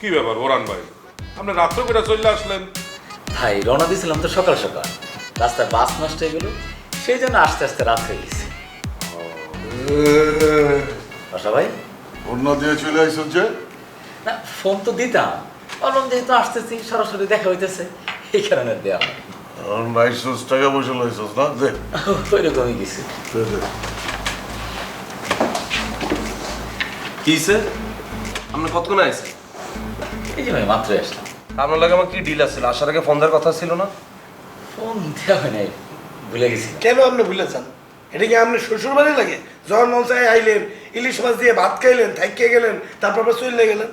কি ব্যাপার ওরান ভাই? আপনি রাত্রে করে চলে আসলেন। ভাই রওনা দিয়েছিলাম তো সকাল সকাল। রাস্তায় বাস নষ্ট হয়ে গেল সেই জন্য আস্তে আস্তে রাত হয়ে গেছে। বাসা ভাই? অন্য দিয়ে চলে আইসন যে। না ফোন তো দিতাম। বললাম যেহেতু আসতেছি সরাসরি দেখা হইতেছে এই কারণে দেওয়া এখন বাইশশো টাকা পয়সা লইছস না? ওইরকমই। কি স্যার আপনার কতক্ষণ আছে এই যে আসলাম। আপনার লাগে আমার কি ডিল আছে আসার আগে ফোন দেওয়ার কথা ছিল না? ফোন দেওয়া হয় নাই ভুলে গেছি কেন আপনি ভুলেছেন এটা কি আপনি শ্বশুর বাড়ি লাগে? যখন মন চাই আইলেন ইলিশ মাছ দিয়ে ভাত খাইলেন থাইকে গেলেন তারপর আবার চলে গেলেন।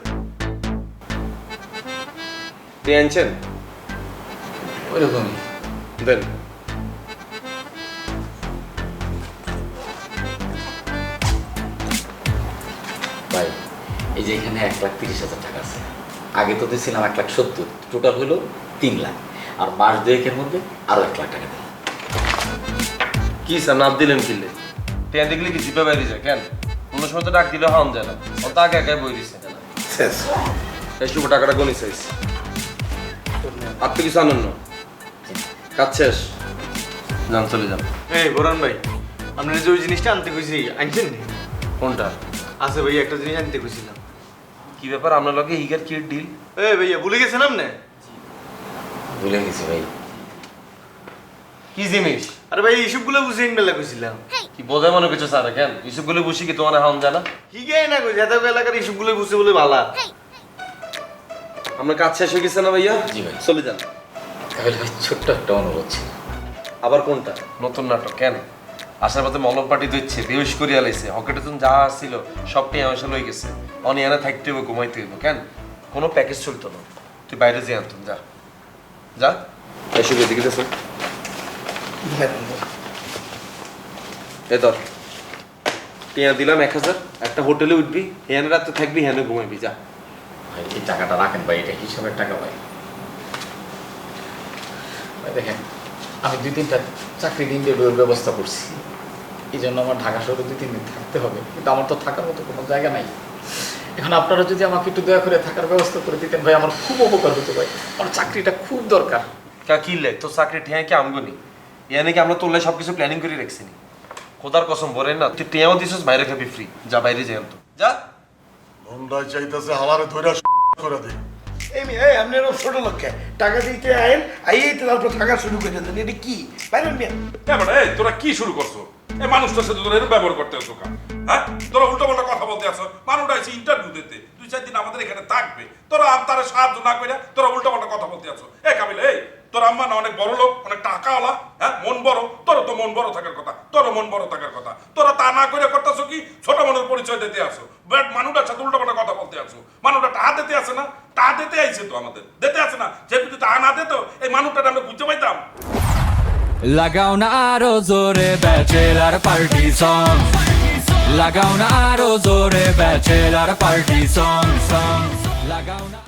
তুই আনছেন? ওইরকমই। দেন। ভাই এই যে এখানে এক লাখ তিরিশ হাজার টাকা আছে। আগে তো দিয়েছিলাম এক লাখ সত্তর টোটাল হলো তিন লাখ। আর মাস দুয়েকের মধ্যে আরও এক লাখ টাকা দেয় কি স্যার নাপ দিলেন কিনলে টেন দেখলে কি জিপে বাইরে যায় কেন? অন্য সময় তো ডাক দিলে হন যায় না। ও তো আগে একাই বই দিচ্ছে শেষ এই শুভ টাকাটা গনি চাইছি আর তো কিছু আনন্দ কাজ শেষ। যান চলে যান। এই বোরান ভাই আপনার যে ওই জিনিসটা আনতে কইছি আনছেন কোনটা? আছে ভাই একটা জিনিস আনতে কইছিলাম। কি ব্যাপার? আপনার লগে হিগার কি ডিল এই ভাইয়া ভুলে গেছেন আপনি? ভুলে গেছি ভাই। কি জিনিস? আরে ভাই এইসবগুলো বুঝে মেলা কইছিলাম। কি বোধহয় মনে করছ স্যার কেন? ইসুগুলো বসি কি তোমার হাম জানা? কি গে না কইছে? এত এলাকার এইসবগুলো বুঝে বলে ভালা আপনার কাজ শেষ হয়ে গেছে না ভাইয়া? জি ভাই। চলে যান। তাহলে ভাই ছোট্ট একটা অনুরোধ ছিল। আবার কোনটা? নতুন নাটক কেন? আসার পথে মলম পার্টি দিচ্ছে বেউস করিয়া লাইছে। হকেটে তুমি যা ছিল সবটাই আমার সাথে গেছে। অনি এনে থাকতে হইব, ঘুমাইতে হইব, কেন? কোনো প্যাকেজ চলতো না। তুই বাইরে যে আনতুম, যা। যা। এসে এ ধর। দিলাম এক হাজার, একটা হোটেলে উঠবি, হেনে রাতে থাকবি, হেনে ঘুমাইবি, যা। ভাই, এই টাকাটা রাখেন ভাই, এটা হিসাবের টাকা ভাই, দেখেন আমি দুই তিনটা চাকরি দিন দিয়ে ব্যবস্থা করছি। এই জন্য আমার ঢাকা শহরে দুই তিন দিন থাকতে হবে। কিন্তু আমার তো থাকার মতো কোনো জায়গা নাই। এখন আপনারা যদি আমাকে একটু দয়া করে থাকার ব্যবস্থা করে দিতেন ভাই আমার খুব উপকার হতো ভাই। আমার চাকরিটা খুব দরকার। কা কি লে তোর চাকরি ঠেয়া কি আমগনি? ইয়া নাকি আমরা তোর লাই সবকিছু প্ল্যানিং করে রাখছি নি খোদার কসম বলে না তুই টিয়াও দিছিস বাইরে খাবি ফ্রি যা বাইরে যাই তো যা। মন্দায় চাইতেছে হালারে ধইরা করে দে। এই এই আপনি এরকম ছোট লোককে টাকা দিতে আইন আইয়েই তো তারপর থাকা শুরু করে দেন। এটা কি? বাইরেন মিয়া। এবার এই তোরা কি শুরু করছ? এই মানুষটার সাথে তোরা এরকম ব্যবহার করতে কেন? হ্যাঁ? তোরা উল্টো পাল্টা কথা বলতে আছো মানুষটা এসে ইন্টারভিউ দিতে। দুই চার দিন আমাদের এখানে থাকবে। তোরা আর তারা সাহায্য না করে তোরা উল্টো পাল্টা কথা বলতে আছো এ কাবিল, এই, তোর আম্মা না অনেক বড় লোক, অনেক টাকাওয়ালা হ্যাঁ? মন বড়। মন বড় থাকার কথা তোর মন বড় থাকার কথা। তোরা তা না করে করতেছো কি? ছোট মনের পরিচয় দিতে আসো। বাট মানুষটার সাথে উল্টো পাল্টা কথা বলতে আছো মানুষটা টাকা দিতে আসে না তা দিতে আইছে তো আমাদের। দিতে আসে না, যে যদি টাকা না দিত, এই মানুষটা আমরা বুঝতে পাইতাম। লাগাও না আরও জোরে ব্যাচেলার পার্টি সং লাগাও না আরও জোরে ব্যাচেলার পার্টি সং সং লাগাও না